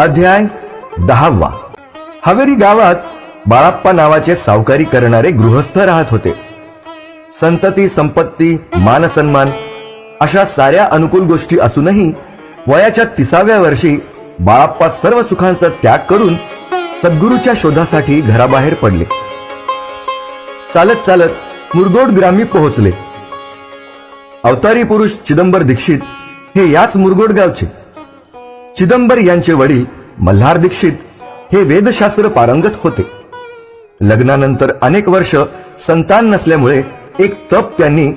अध्याय दहावा. हवेरी गावात बाळाप्पा नावाचे सावकारी करणारे गृहस्थ राहत होते. संतती संपत्ती मान सन्मान अशा साऱ्या अनुकूल गोष्टी असूनही वयाच्या तिसाव्या वर्षी बाळाप्पा सर्व सुखांचा त्याग करून सद्गुरूच्या शोधासाठी घराबाहेर पडले. चालत चालत मुरगोड ग्रामी पोहोचले. अवतारी पुरुष चिदंबर दीक्षित हे याच मुरगोड गावचे. चिदंबर यांचे वडील मल्हार दीक्षित हे वेदशास्त्र पारंगत होते. लग्नानंतर अनेक वर्ष संतान नसल्यामुळे एक तप त्यांनी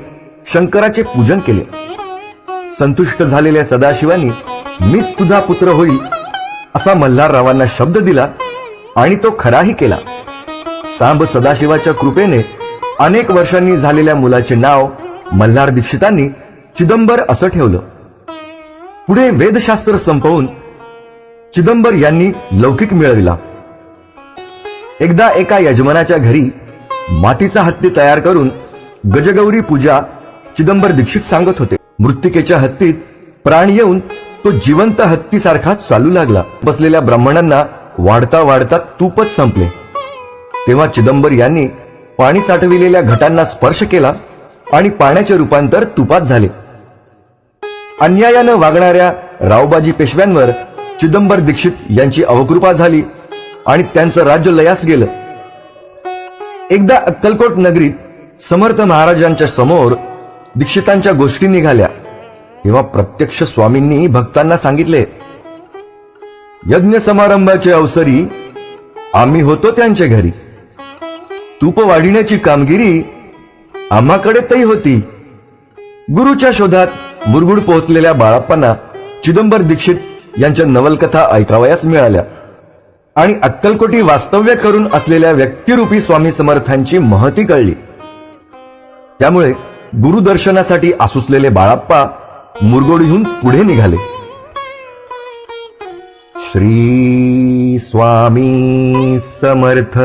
शंकराचे पूजन केले. संतुष्ट झालेल्या सदाशिवानी मीच तुझा पुत्र होईल असा मल्हाररावांना शब्द दिला आणि तो खराही केला. सांब सदाशिवाच्या कृपेने अनेक वर्षांनी झालेल्या मुलाचे नाव मल्हार दीक्षितांनी चिदंबर असं ठेवलं. पुढे वेदशास्त्र संपवून चिदंबर यांनी लौकिक मिळविला. एकदा एका यजमानाच्या घरी मातीचा हत्ती तयार करून गजगौरी पूजा चिदंबर दीक्षित सांगत होते. मृत्तिकेच्या हत्तीत प्राण येऊन तो जिवंत हत्तीसारखा चालू लागला. बसलेल्या ब्राह्मणांना वाढता वाढता तूपच संपले. तेव्हा चिदंबर यांनी पाणी साठविलेल्या घटांना स्पर्श केला आणि पाण्याचे रूपांतर तुपात झाले. अन्यायानं वागणाऱ्या रावबाजी पेशव्यांवर चिदंबर दीक्षित यांची अवकृपा झाली आणि त्यांचं राज्य लयास गेलं. एकदा अक्कलकोट नगरीत समर्थ महाराजांच्या समोर दीक्षितांच्या गोष्टी निघाल्या. तेव्हा प्रत्यक्ष स्वामींनी भक्तांना सांगितले यज्ञ समारंभाचे अवसरी आम्ही होतो त्यांच्या घरी. तूप वाढिण्याची कामगिरी आम्हाकडे तई होती. गुरुच्या शोधात मुरगुड पोहोचलेल्या बाळाप्पांना चिदंबर दीक्षित यांच्या नवलकथा ऐकावयास मिळाल्या. आणि अक्कलकोटी वास्तव्य करून असलेल्या व्यक्तिरूपी स्वामी समर्थांची महती कळली. त्यामुळे गुरुदर्शनासाठी आसुसलेले बाळाप्पा मुरगोडीहून पुढे निघाले. श्री स्वामी समर्थ